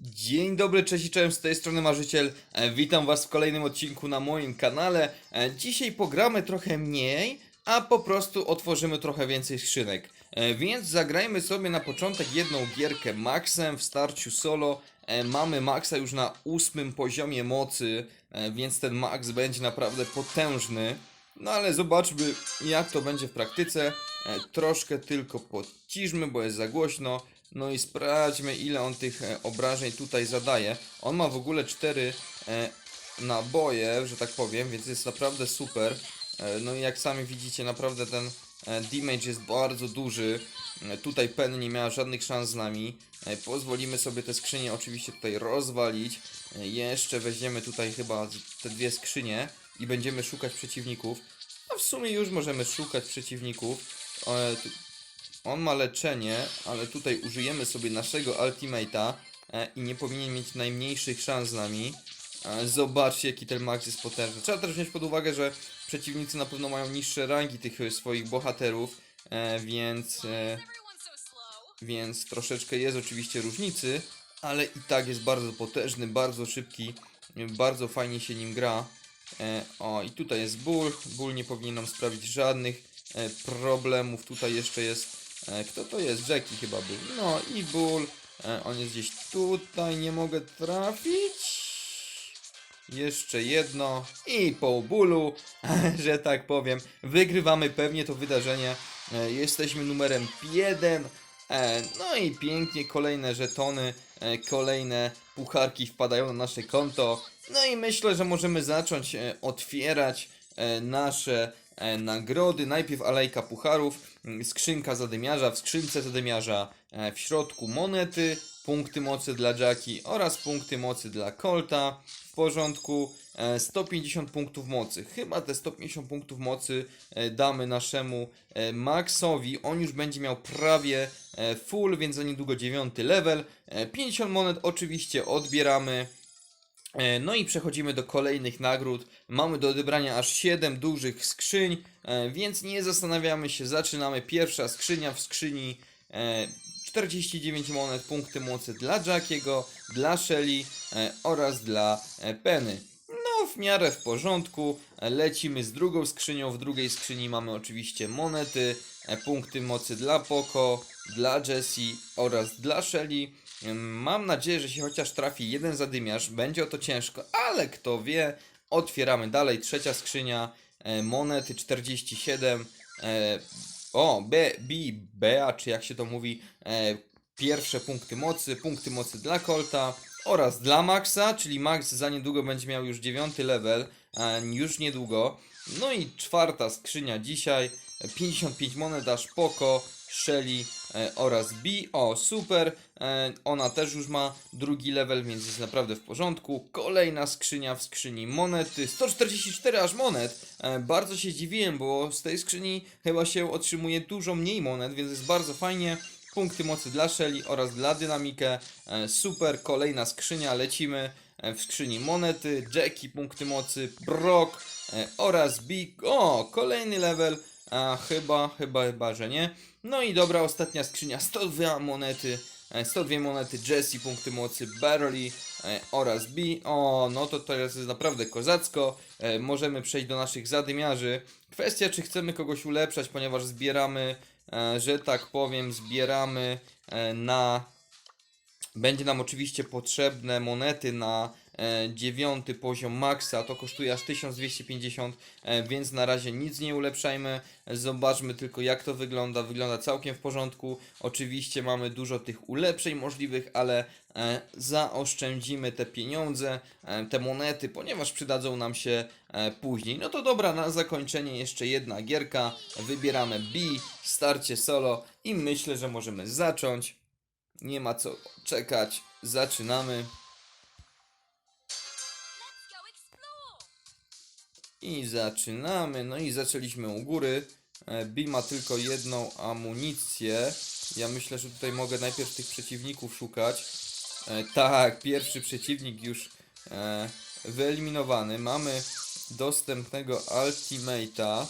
Dzień dobry, cześć i cześć, z tej strony Marzyciel. E, Witam Was w kolejnym odcinku na moim kanale. E, Dzisiaj pogramy trochę mniej, a po prostu otworzymy trochę więcej skrzynek. E, Więc zagrajmy sobie na początek jedną gierkę Maxem w starciu solo. Mamy Maxa już na ósmym poziomie mocy, więc ten Max będzie naprawdę potężny. No ale zobaczmy jak to będzie w praktyce. Troszkę tylko podciszmy, bo jest za głośno. No i sprawdźmy ile on tych e, obrażeń tutaj zadaje. On ma w ogóle 4 e, naboje, że tak powiem, więc jest naprawdę super. E, no i jak sami widzicie, naprawdę ten damage jest bardzo duży. Tutaj Penny nie miała żadnych szans z nami. Pozwolimy sobie te skrzynie oczywiście tutaj rozwalić. Jeszcze weźmiemy tutaj chyba te dwie skrzynie i będziemy szukać przeciwników. A w sumie już możemy szukać przeciwników. On ma leczenie, ale tutaj użyjemy sobie naszego ultimate'a e, i nie powinien mieć najmniejszych szans z nami. E, zobaczcie jaki ten Max jest potężny. Trzeba też wziąć pod uwagę, że przeciwnicy na pewno mają niższe rangi tych swoich bohaterów, e, więc, więc troszeczkę jest oczywiście różnicy, ale i tak jest bardzo potężny, bardzo szybki, bardzo fajnie się nim gra. O, i tutaj jest ból. Ból nie powinien nam sprawić żadnych problemów. Tutaj jeszcze jest. E, kto to jest? Jackie chyba był. No i ból. E, on jest gdzieś tutaj. Nie mogę trafić. Jeszcze jedno. I po bólu, że tak powiem, wygrywamy pewnie to wydarzenie. E, jesteśmy numerem 1. E, no i pięknie kolejne żetony, kolejne pucharki wpadają na nasze konto. No i myślę, że możemy zacząć otwierać nasze nagrody. Najpierw alejka pucharów, skrzynka zadymiarza, w skrzynce zadymiarza e, w środku monety, punkty mocy dla Jackie oraz punkty mocy dla Colta. W porządku, e, 150 punktów mocy. Chyba te 150 punktów mocy e, damy naszemu e, Maxowi. On już będzie miał prawie e, full, więc za niedługo 9 level. E, 50 monet oczywiście odbieramy. E, No i przechodzimy do kolejnych nagród. Mamy do odebrania aż 7 dużych skrzyń, e, więc nie zastanawiamy się. Zaczynamy. Pierwsza skrzynia w skrzyni e, 49 monet, punkty mocy dla Jackiego, dla Shelly e, oraz dla e, Penny. No, w miarę w porządku. E, Lecimy z drugą skrzynią. W drugiej skrzyni mamy oczywiście monety, e, punkty mocy dla Poco, dla Jessie oraz dla Shelly. Mam nadzieję, że się chociaż trafi jeden zadymiarz. Będzie o to ciężko, ale kto wie. Otwieramy dalej. Trzecia skrzynia. E, monety 47. E, o, B, B, Bea, czy jak się to mówi. E, pierwsze punkty mocy. Punkty mocy dla Colta oraz dla Maxa, czyli Max za niedługo będzie miał już dziewiąty level. Już niedługo. No i czwarta skrzynia dzisiaj. E, 55 monet, aż Poco, Shelly e, oraz B. O, super. E, ona też już ma drugi level, więc jest naprawdę w porządku. Kolejna skrzynia w skrzyni monety. 144 aż monet. E, bardzo się dziwiłem, bo z tej skrzyni chyba się otrzymuje dużo mniej monet, więc jest bardzo fajnie. Punkty mocy dla Shelly oraz dla Dynamikę. E, super, kolejna skrzynia, lecimy. E, w skrzyni monety, Jackie, punkty mocy, Brock e, oraz Big. O, kolejny level. A chyba, chyba, chyba, że nie. No i dobra, ostatnia skrzynia, 102 monety. e, 102 monety, Jessie, punkty mocy, Barley e, oraz B. O, no to teraz jest naprawdę kozacko. E, możemy przejść do naszych zadymiarzy. Kwestia, czy chcemy kogoś ulepszać, ponieważ zbieramy, e, że tak powiem, zbieramy e, na będzie nam oczywiście potrzebne monety na e, dziewiąty poziom maksa, to kosztuje aż 1250, e, więc na razie nic nie ulepszajmy, zobaczmy tylko jak to wygląda, wygląda całkiem w porządku, oczywiście mamy dużo tych ulepszeń możliwych, ale e, zaoszczędzimy te pieniądze, e, te monety, ponieważ przydadzą nam się e, później. No to dobra, na zakończenie jeszcze jedna gierka, wybieramy B, starcie solo i myślę, że możemy zacząć. Nie ma co czekać. Zaczynamy. I zaczynamy. No i zaczęliśmy u góry. E, Bill ma tylko jedną amunicję. Ja myślę, że tutaj mogę najpierw tych przeciwników szukać. E, tak, pierwszy przeciwnik już e, wyeliminowany. Mamy dostępnego Ultimate'a.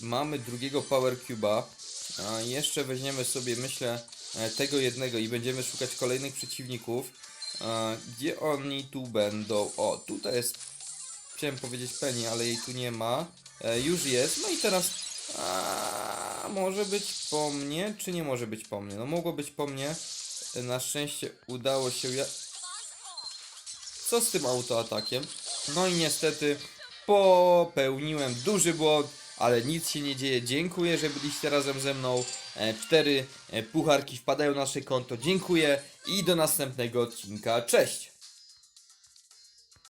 Mamy drugiego Power Cube'a. A jeszcze weźmiemy sobie, myślę, e, tego jednego i będziemy szukać kolejnych przeciwników. Gdzie oni tu będą? O, tutaj jest, chciałem powiedzieć Penny, ale jej tu nie ma. E, Już jest, no i teraz a, może być po mnie, czy nie może być po mnie? No mogło być po mnie. E, Na szczęście udało się ja... Co z tym autoatakiem? No i niestety popełniłem duży błąd, ale nic się nie dzieje. Dziękuję, że byliście razem ze mną. E, Cztery e, pucharki wpadają na nasze konto. Dziękuję i do następnego odcinka. Cześć!